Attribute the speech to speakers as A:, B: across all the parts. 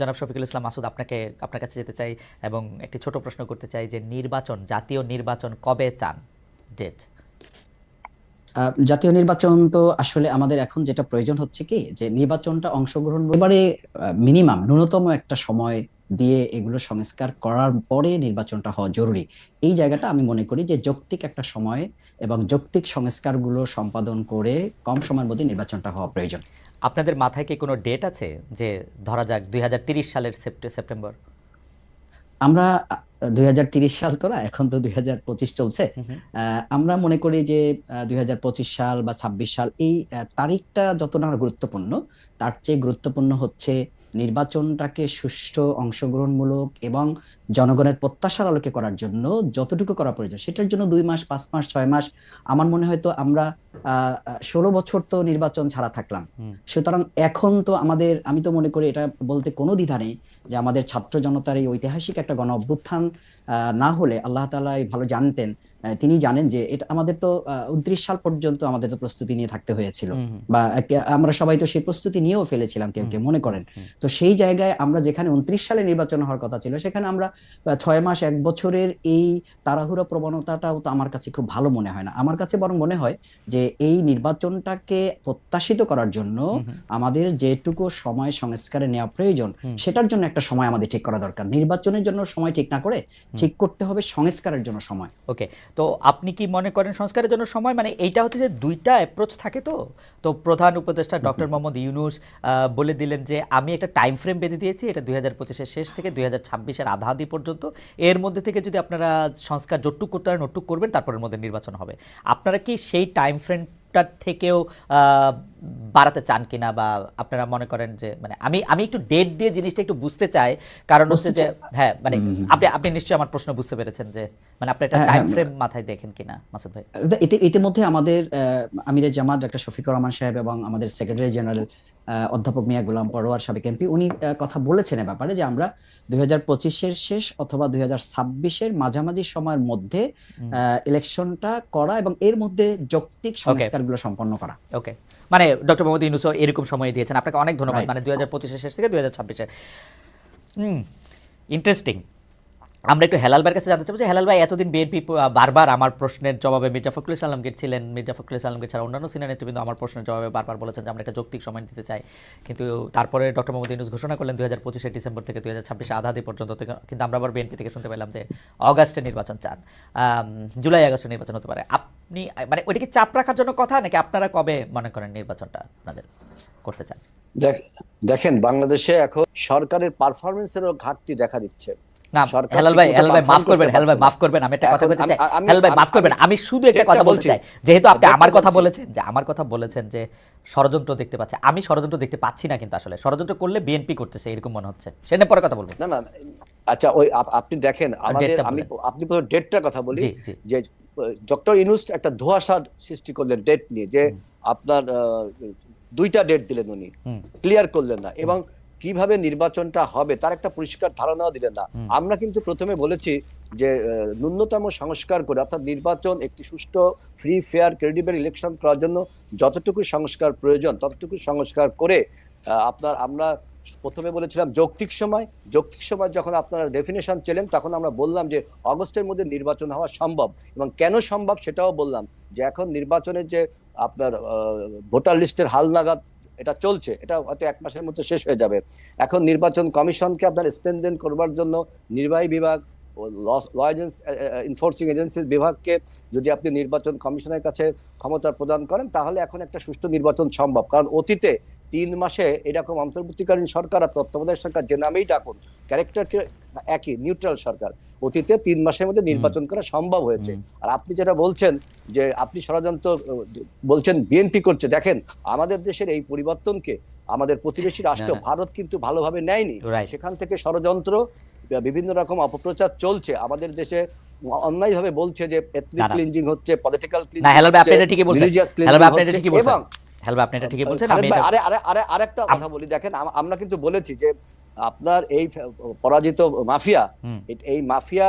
A: জনাব শফিকুল ইসলাম মাসুদ, আপনাকে, আপনার কাছে যেতে চাই এবং একটি ছোট প্রশ্ন করতে চাই যে নির্বাচন, জাতীয় নির্বাচন কবে চান? ডেট
B: জাতীয় নির্বাচন তো আসলে আমাদের এখন যেটা প্রয়োজন হচ্ছে কি? যে নির্বাচনটা অংশগ্রহণ এবারে মিনিমাম ন্যূনতম একটা সময় দিয়ে এগুলো সংস্কার করার পরে নির্বাচনটা হওয়া জরুরি। এই জায়গাটা আমি মনে করি যে যৌক্তিক একটা সময় এবং যৌক্তিক সংস্কারগুলো সম্পাদন করে কম সময়ের মধ্যে নির্বাচনটা হওয়া প্রয়োজন।
A: আপনাদের মাথায় কি কোনো ডেট আছে যে ধরা যাক দুই সালের সেপ্টেম্বর?
B: আমরা দুই সাল তো না এখন তো দুই হাজার পঁচিশ চলছে। আমরা মনে করি যে দুই হাজার পঁচিশ সাল বা ২৬ সাল এই তারিখটা যত না গুরুত্বপূর্ণ তার চেয়ে গুরুত্বপূর্ণ হচ্ছে নির্বাচনটাকে সুষ্ঠু অংশগ্রহণমূলক এবং জনগণের প্রত্যাশার আলোকে করার জন্য যতটুকু করা প্রয়োজন সেটার জন্য দুই মাস পাঁচ মাস ছয় মাস আমার মনে হয় তো আমরা ষোলো বছর তো নির্বাচন ছাড়া থাকলাম। সুতরাং এখন তো আমাদের আমি তো মনে করি এটা বলতে কোনো দ্বিধা নেই যে আমাদের ছাত্র জনতার এই ঐতিহাসিক একটা গণ অভ্যুত্থান আহ, না হলে আল্লাহ তাআলা ভালো জানতেন তিনি জানেন যে এটা আমাদের তো উনত্রিশ সাল পর্যন্ত আমাদের তো প্রস্তুতি নিয়ে থাকতে হয়েছিল। বা আমরা সবাই তো সেই প্রস্তুতি নিয়েও ফেলেছিলাম কেউ কেউ মনে করেন। তো সেই জায়গায় আমরা যেখানে উনত্রিশ সালে নির্বাচন হওয়ার কথা ছিল সেখানে আমরা ছয় মাস এক বছরের এই তাড়াহুড়ো প্রবণতাটাও তো আমার কাছে খুব ভালো মনে হয় না। আমার কাছে বরং মনে হয় যে এই নির্বাচনটাকে প্রত্যাশিত করার জন্য। আমাদের যেটুকু সময় সংস্কারে নেওয়া প্রয়োজন সেটার জন্য একটা সময় আমাদের ঠিক করা দরকার। নির্বাচনের জন্য সময় ঠিক না করে ঠিক করতে হবে সংস্কারের জন্য সময়।
A: ওকে তো আপনি কি মনে করেন সংস্কারের জন্য সময়? মানে এইটা হচ্ছে যে দুইটা অ্যাপ্রোচ থাকে তো? তো প্রধান উপদেষ্টা ডক্টর মোহাম্মদ ইউনুস বলে দিলেন যে আমি একটা টাইম ফ্রেম বেঁধে দিয়েছি এটা দুই হাজার পঁচিশের শেষ থেকে দুই হাজার ছাব্বিশের আধা আধি পর্যন্ত। এর মধ্যে থেকে যদি আপনারা সংস্কার জটুক করতে পারেন ওটুক করবেন তারপরের মধ্যে নির্বাচন হবে। আপনারা কি সেই টাইম ফ্রেমটার থেকেও বাড়াতে চান কিনা বা আপনারা মনে করেন যে মানে আমি আমি একটু ডেট দিয়ে জিনিসটা একটু বুঝতে চাই। কারণ হচ্ছে যে হ্যাঁ মানে আপনি আপনি নিশ্চয়ই আমার প্রশ্ন বুঝতে পেরেছেন যে মানে আপনি একটা টাইম ফ্রেম মাথায় দেখেন কিনা মাসুদ ভাই?
B: এতে ইতিমধ্যে আমাদের আমিরের জামাত ডাক্তার শফিকুর রহমান সাহেব এবং আমাদের সেক্রেটারি জেনারেল অধ্যাপক মিয়া গোলাম পরোয়ার সাবেক এমপি উনি কথা বলেছেন এ ব্যাপারে যে আমরা দুই হাজার পঁচিশের শেষ অথবা দুই হাজার ছাব্বিশের মাঝামাঝি সময়ের মধ্যে ইলেকশনটা করা এবং এর মধ্যে যৌক্তিক সংস্কারগুলো সম্পন্ন করা।
A: ওকে মানে ডক্টর মোহাম্মদ ইউনুসও এরকম সময় দিয়েছেন। আপনাকে অনেক ধন্যবাদ। মানে দুই হাজার পঁচিশের শেষ থেকে দুই হাজার ছাব্বিশের ইন্টারেস্টিং আমরা একটু হেলাল ভাইয়ের কাছে জানতে চাবো যে হেলাল ভাই এতদিন বিএনপি বারবার আমার প্রশ্নের জবাবে মির্জা ফখরুল ইসলামকে ছিলেন। মির্জা ফখরুল ইসলামকে ছাড়া অন্যান্য সিনিয়র নেতৃবৃন্দ আমার প্রশ্নের জবাবে বারবার বলেছেন যে আমরা একটা যৌক্তিক সময় দিতে চাই। কিন্তু তারপরে ডক্টর মোহাম্মদ ইউনুস ঘোষণা করলেন দুই হাজার পঁচিশে ডিসেম্বর থেকে দুই হাজার ছাব্বিশে আধাদি পর্যন্ত কিন্তু আমরা আবার বিএনপি থেকে শুনতে পেলাম যে অগাস্টে নির্বাচন চান। জুলাই আগস্টে নির্বাচন হতে পারে। আপনি মানে ওইটাকে চাপ রাখার জন্য কথা নাকি আপনারা কবে মনে করেন নির্বাচনটা আপনাদের করতে চান?
C: দেখেন বাংলাদেশে এখন সরকারের পারফরমেন্সেরও ঘাটতি দেখা দিচ্ছে।
A: আমি শুধু একটা কথা বলতে
C: বলছি।
A: চাই। যেহেতু আপনি আমার কথা বলেছেন যে আমার কথা বলেছেন যে ষড়যন্ত্র দেখতে পাচ্ছে। আমি ষড়যন্ত্র দেখতে পাচ্ছি না কিন্তু আসলে। ষড়যন্ত্র করলে বিএনপি করতেছে এরকম মনে হচ্ছে। সেটা পরে কথা বলব।
C: না না আচ্ছা ওই আপনি দেখেন আমাদের আমি আপনি ডেটটার কথা বলি যে ডক্টর ইনুস একটা ধোঁয়াশা সৃষ্টি করলেন ডেট নিয়ে যে আপনার দুইটা ডেট দিলেন উনি। ক্লিয়ার করলেন না। এবং কীভাবে নির্বাচনটা হবে তার একটা পরিষ্কার ধারণাও দিলেন না। আমরা কিন্তু প্রথমে বলেছি যে ন্যূনতম সংস্কার করে অর্থাৎ নির্বাচন একটি সুষ্ঠু ফ্রি ফেয়ার ক্রেডিবল ইলেকশন করার জন্য যতটুকু সংস্কার প্রয়োজন ততটুকু সংস্কার করে আপনার আমরা প্রথমে বলেছিলাম যৌক্তিক সময়। যৌক্তিক সময় যখন আপনারা ডেফিনেশন চেলেন, তখন আমরা বললাম যে অগস্টের মধ্যে নির্বাচন হওয়া সম্ভব। এবং কেন সম্ভব সেটাও বললাম যে এখন নির্বাচনের যে আপনার ভোটার লিস্টের হালনাগাদ এটা চলছে। এটা হয়তো এক মাসের মধ্যে শেষ হয়ে যাবে। এখন নির্বাচন কমিশনকে আপনার স্ট্রেনদেন করবার জন্য নির্বাহী বিভাগ ও ল এজেন্সি বিভাগকে যদি আপনি নির্বাচন কমিশনের কাছে ক্ষমতা প্রদান করেন, তাহলে এখন একটা সুষ্ঠু নির্বাচন সম্ভব। কারণ অতীতে তিন মাসে এরকম অন্তর্বর্তীকালীন সরকার আর তত্ত্বাবধায়ক সরকার যে নামেই ডাকুন ক্যারেক্টারকে একই নিউট্রাল সরকার অতীতে তিন মাসের মধ্যে নির্বাচন করা সম্ভব হয়েছে। আর আপনি যেটা বলছেন যে আপনি ষড়যন্ত্র বলছেন বিএনপি করছে দেখেন আমাদের দেশের এই পরিবর্তনকে আমাদের প্রতিবেশী রাষ্ট্র। ভারত কিন্তু ভালোভাবে নেয়নি। সেখান থেকে ষড়যন্ত্র বিভিন্ন রকম অপপ্রচার চলছে। আমাদের দেশে অন্যায়ভাবে বলছে যে এথনিক। ক্লিনজিং হচ্ছে পলিটিক্যাল
A: আপনি এটা ঠিকই বলছেন।
C: এবং
A: ভাই আপনি এটা ঠিকই বলছেন আমি
C: আরে আরে আরে আরেকটা কথা বলি দেখেন আমরা কিন্তু বলেছি যে আপনার এই পরাজিত মাফিয়া এই মাফিয়া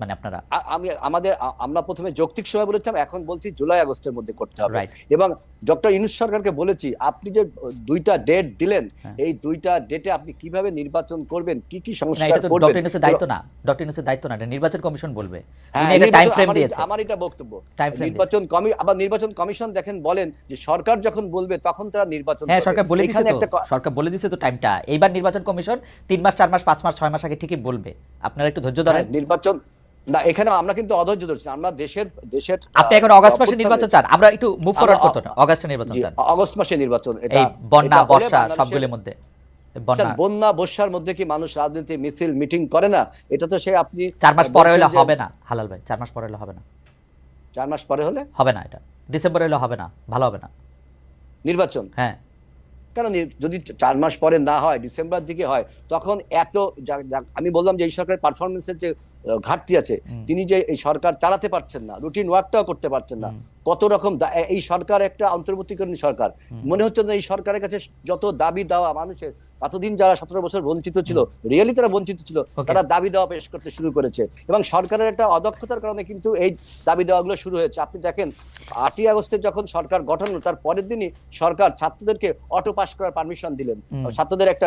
A: মানে আপনারা?
C: আমি আমাদের আমরা প্রথমে যৌক্তিক সময় বলেছিলাম এখন বলছি জুলাই আগস্টের মধ্যে করতে হবে। এবং ডক্টর ইনুস সরকারকে বলেছি আপনি যে দুইটা ডেট দিলেন
A: হ্যাঁ।
C: এই দুইটা ডেটে আপনি কীভাবে নির্বাচন করবেন কি কি সংস্কার
A: এটা
C: করবেন?
A: ডক্টর ইউনুসের দায়িত্ব না। ডক্টর ইউনুসের দায়িত্ব না এটা নির্বাচন কমিশন বলবে। তিনি টাইম ফ্রেম দিয়েছে।
C: আমার এটা বক্তব্য। নির্বাচন কমি আবার নির্বাচন কমিশন দেখেন বলেন যে সরকার যখন বলবে তখন তারা নির্বাচন
A: হ্যাঁ সরকার বলে
C: এখানে
A: তো সরকার বলে দিছে তো টাইমটা এইবার নির্বাচন কমিশন তিন মাস চার মাস পাঁচ মাস ছয় মাস আগে ঠিকই বলবে। আপনারা একটু ধৈর্য ধরেন।
C: হ্যাঁ, নির্বাচন না এখানে আমরা কিন্তু অধৈর্য ধরছি আমরা দেশের দেশের
A: আপনি এখন অগস্ট মাসে নির্বাচন চান আমরা একটু মুভ ফরওয়ার্ড করতে না অগস্টে নির্বাচন চান।
C: অগস্ট মাসে নির্বাচন এটা
A: বন্যা বর্ষা সবগুলোর মধ্যে বন্যা।
C: বর্ষার মধ্যে কি মানুষ রাজনীতি মিছিল মিটিং করে না? এটা তো সে আপনি
A: চার মাস পরে হলে হবে না হালাল ভাই চার মাস পরে হলে হবে না।
C: চার মাস পরে হলে?
A: হবে না এটা। ডিসেম্বরে হলে হবে না ভালো হবে না।
C: নির্বাচন?
A: হ্যাঁ।
C: কেন যদি চার মাস পরে না হয় ডিসেম্বর দিকে হয় তখন এত আমি বললাম যে এই সরকারের পারফরমেন্সের যে ঘাটতি আছে। তিনি যে এই সরকার চালাতে পারছেন না রুটিন ওয়ার্কটাও করতে পারছেন না কত রকম এই সরকার একটা অন্তর্বর্তীকরণী সরকার। মনে হচ্ছে না এই সরকারের কাছে যত দাবি দেওয়া মানুষের এতদিন যারা সতেরো বছর বঞ্চিত ছিল রিয়েলি তারা বঞ্চিত ছিল তারা দাবি দেওয়া পেশ করতে শুরু করেছে। এবং সরকারের একটা অদক্ষতার কারণে কিন্তু এই দাবি দেওয়াগুলো শুরু হয়েছে। আপনি দেখেন আটই আগস্টে যখন সরকার গঠন হলো, তার পরের দিনই সরকার ছাত্রদেরকে অটো পাস করার পারমিশন দিলেন। ছাত্রদের একটা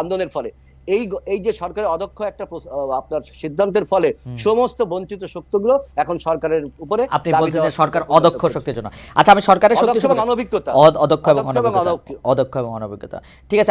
C: আন্দোলনের ফলে। এই এই যে সরকারের অদক্ষ একটা আপনার সিদ্ধান্তের ফলে সমস্ত বঞ্চিত শক্তিগুলো এখন সরকারের উপরে
A: আপনি বলছেন সরকার অদক্ষ শক্তির জন্য। আচ্ছা আমি সরকারের শক্তি
C: অনভিজ্ঞতা।
A: অদক্ষ এবং অনভিজ্ঞতা। ঠিক আছে